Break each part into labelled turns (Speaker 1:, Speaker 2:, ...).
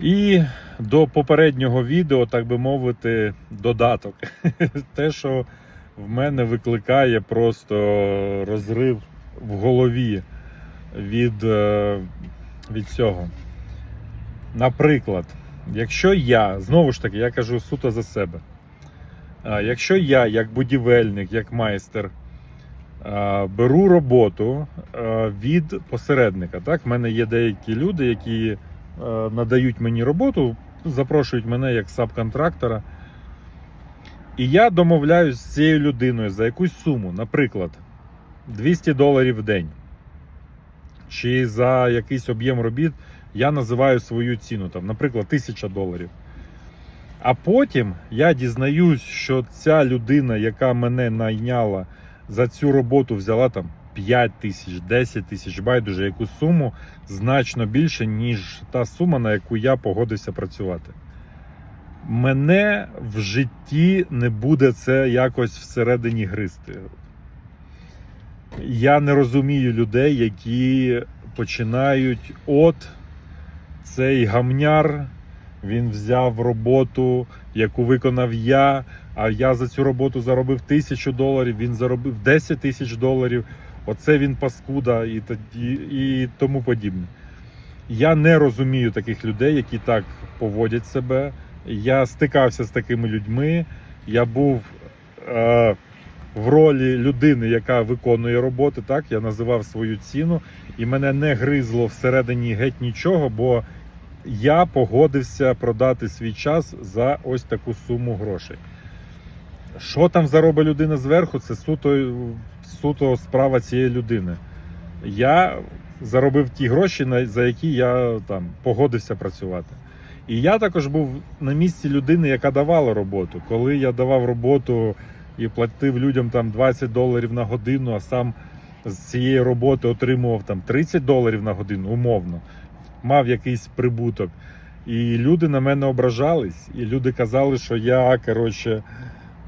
Speaker 1: І до попереднього відео, так би мовити, додаток. Те, що в мене викликає просто розрив в голові від, е, від цього. Наприклад, якщо я, знову ж таки, я кажу суто за себе. Якщо я, як будівельник, як майстер, беру роботу від посередника, так, в мене є деякі люди, які е, надають мені роботу, запрошують мене як сабконтрактора. І я домовляюсь з цією людиною за якусь суму, наприклад, 200 доларів в день. Чи за якийсь об'єм робіт я називаю свою ціну, там, наприклад, 1000 доларів. А потім я дізнаюсь, що ця людина, яка мене найняла за цю роботу, взяла там 5 тисяч, 10 тисяч, байдуже якусь суму значно більше, ніж та сума, на яку я погодився працювати. Мене в житті не буде це якось всередині гристи. Я не розумію людей, які починають от цей гамняр. Він взяв роботу, яку виконав я. А я за цю роботу заробив тисячу доларів, він заробив 10 тисяч доларів. Оце він паскуда і тоді і тому подібне. Я не розумію таких людей, які так поводять себе. Я стикався з такими людьми. Я був е, в ролі людини, яка виконує роботи. Так, я називав свою ціну, і мене не гризло всередині геть нічого, бо я погодився продати свій час за ось таку суму грошей. Що там заробить людина зверху, це суто, суто справа цієї людини. Я заробив ті гроші, за які я там погодився працювати. І я також був на місці людини, яка давала роботу. Коли я давав роботу і платив людям там 20 доларів на годину, а сам з цієї роботи отримував там 30 доларів на годину, умовно, мав якийсь прибуток. І люди на мене ображались, і люди казали, що я, коротше,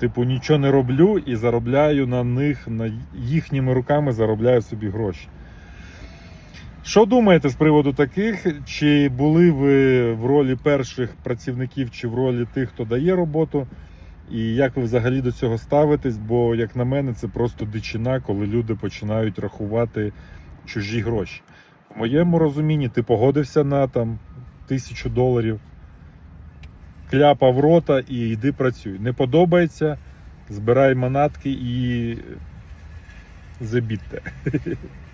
Speaker 1: типу, нічого не роблю і заробляю на них, на їхніми руками заробляю собі гроші. Що думаєте з приводу таких? Чи були ви в ролі перших працівників, чи в ролі тих, хто дає роботу? І як ви взагалі до цього ставитесь? Бо, як на мене, це просто дичина, коли люди починають рахувати чужі гроші. В моєму розумінні, ти погодився на там тисячу доларів, кляпав рота і йди працюй. Не подобається, збирай манатки і забідьте.